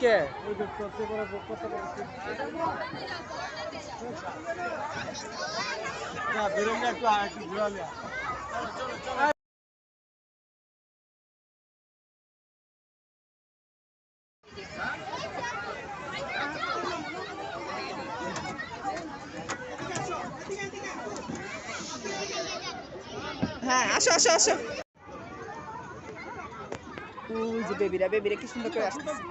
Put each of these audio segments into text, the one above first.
কে? না বেরোন না একটু আর একটু ঘুরালে হ্যাঁ আসো আসো আসো। ওই যে বেবিরা বেবিরা কি সুন্দর করে আসতেছে।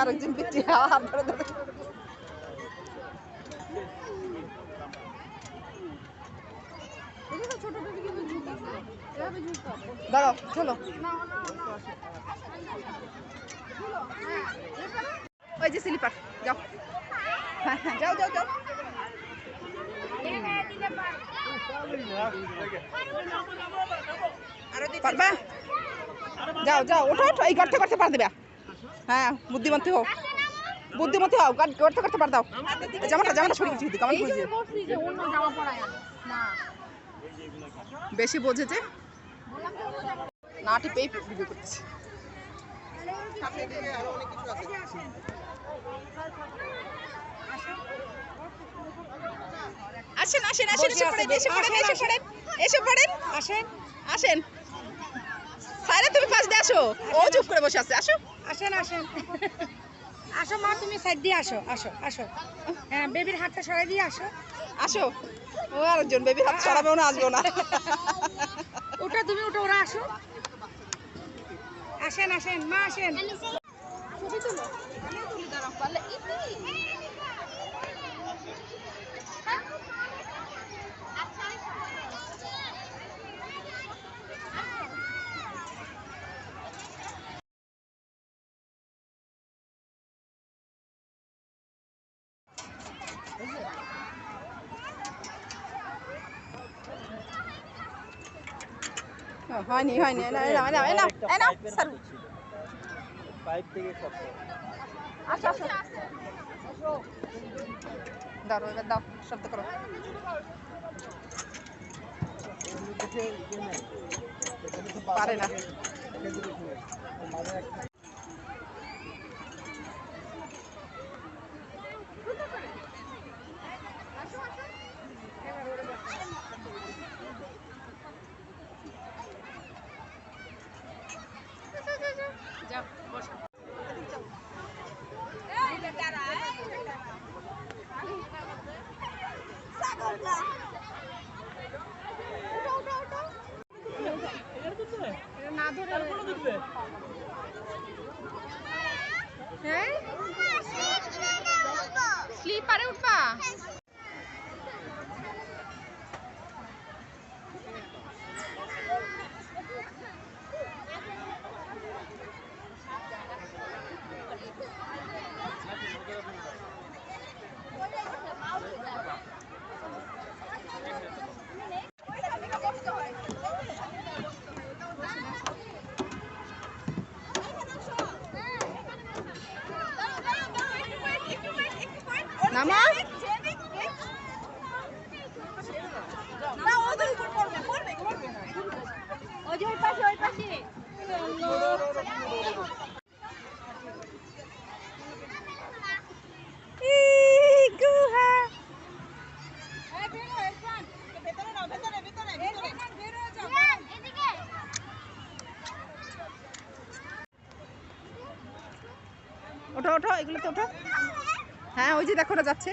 আরেকজন পিচ্ছি হাত ধরে ধরে দাঁড়াও, চলো। ওই যে স্লিপার যাও হ্যাঁ যাও যাও যাও পারবা যাও যাও, ওঠো ওঠো, এই গর্তে করতে পার দেবা। হ্যাঁ বুদ্ধিমন্তী হোক বুদ্ধিমতী হও গান করতে পার দাও। জামাটা জামাটা সরিয়ে কিছু কেমন বেশি বোঝেছে না টিপেই ভিডিও করতেছে। আসেন আসেন আসেন এসে পড়েন এসে পড়েন এসে পড়েন এসে পড়েন। আসেন। আসেন। সাইরা তুমি পাশ দিয়ে আসো। ও চুপ করে বসে আছে আসো। আসেন আসেন। আসো মা তুমি সাইড দিয়ে আসো আসো আসো। হ্যাঁ বেবির হাতটা সরাই দিয়ে আসো। আসো। ও আরেকজন বেবি হাত ছড়াবেও না আসবেও না। ওটা তুমি ওটা ওরা আসো। আসেন আসেন মা আসেন। ও, হয়নি হয়নি এই নাও, এই আসো হয়নি দাও এবার দাও শব্দ করো। পারে না। হ্যাঁ স্লিপারে উঠবা নামা? ওঠো ওঠো এগুলো তো ওঠো। হ্যাঁ ওই যে দেখো না যাচ্ছে